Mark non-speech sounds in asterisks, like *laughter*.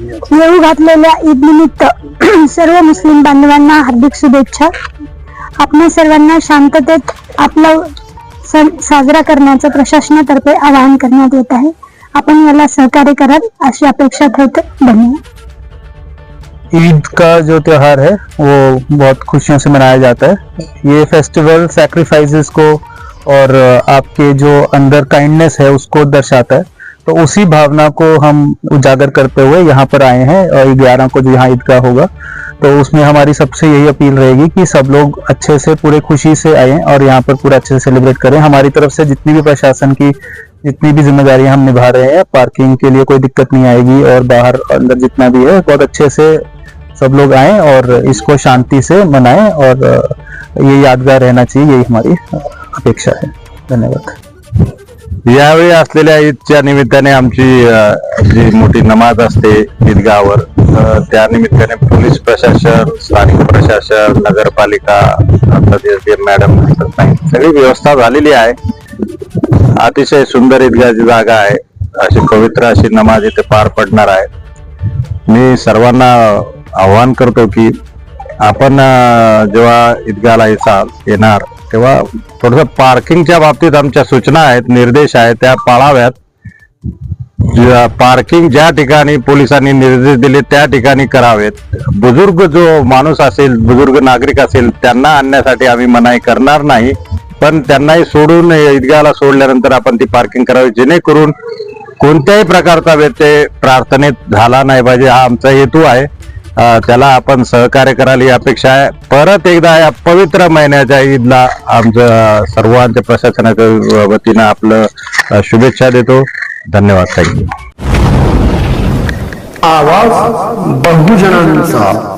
येऊ घातलेल्या ईद निमित्त *clears throat* सर्व मुस्लिम बांधवांना हार्दिक शुभेच्छा. आपणा सर्वांना शांततेत आपला सण साजरा करण्याचं प्रशासनातर्फे आवाहन करण्यात येत आहे. आपण याला सहकार्य कराल अशी अपेक्षा ठेवते. धन्यवाद. ईद का जो त्योहार है वो बहुत खुशियों से मनाया जाता है. ये फेस्टिवल सैक्रिफाइसेस को और आपके जो अंदर काइंडनेस है उसको दर्शाता है. तो उसी भावना को हम उजागर करते हुए यहाँ पर आए हैं और ग्यारह को जो यहाँ ईदगाह होगा तो उसमें हमारी सबसे यही अपील रहेगी कि सब लोग अच्छे से, पूरे खुशी से आए और यहाँ पर पूरा अच्छे से सेलिब्रेट करें। हमारी तरफ़ से जितनी भी प्रशासन की, जितनी भी जिम्मेदारियाँ हम निभा रहे हैं पार्किंग के लिए कोई दिक्कत नहीं आएगी और बाहर अंदर जितना भी है, बहुत अच्छे से सब लोग आए और इसको शांति से मनाएँ और ये यादगार रहना चाहिए, यही हमारी अपेक्षा है। धन्यवाद। यावेळी असलेल्या ईदच्या निमित्ताने आमची जी मोठी नमाज असते ईदगावर त्या निमित्ताने पोलीस प्रशासन स्थानिक प्रशासन नगरपालिका मॅडम सगळी व्यवस्था झालेली आहे. अतिशय सुंदर ईदगाची जागा आहे. अशी पवित्र अशी नमाज इथे पार पडणार आहे. मी सर्वांना आव्हान करतो की आपण जेव्हा ईदगाला येसाल येणार तेव्हा थोडस पार्किंगच्या बाबतीत आमच्या सूचना आहेत निर्देश आहेत त्या पाळाव्यात. पार्किंग ज्या ठिकाणी पोलिसांनी निर्देश दिले त्या ठिकाणी करावेत. बुजुर्ग जो माणूस असेल बुजुर्ग नागरिक असेल त्यांना आणण्यासाठी आम्ही मनाई करणार नाही. पण त्यांनाही सोडून ईदगाला सोडल्यानंतर आपण ती पार्किंग करावी जेणेकरून कोणत्याही प्रकारचा व्यत्यय प्रार्थनेत झाला नाही पाहिजे हा आमचा हेतू आहे. त्याला आपण सहकार्य कराल ही अपेक्षा आहे. परत एकदा या पवित्र महिन्याच्या ईदला आमचं सर्वांच्या प्रशासनाच्या वतीनं आपलं शुभेच्छा देतो. धन्यवाद. थँक्यू आवाज बहुजनांचा.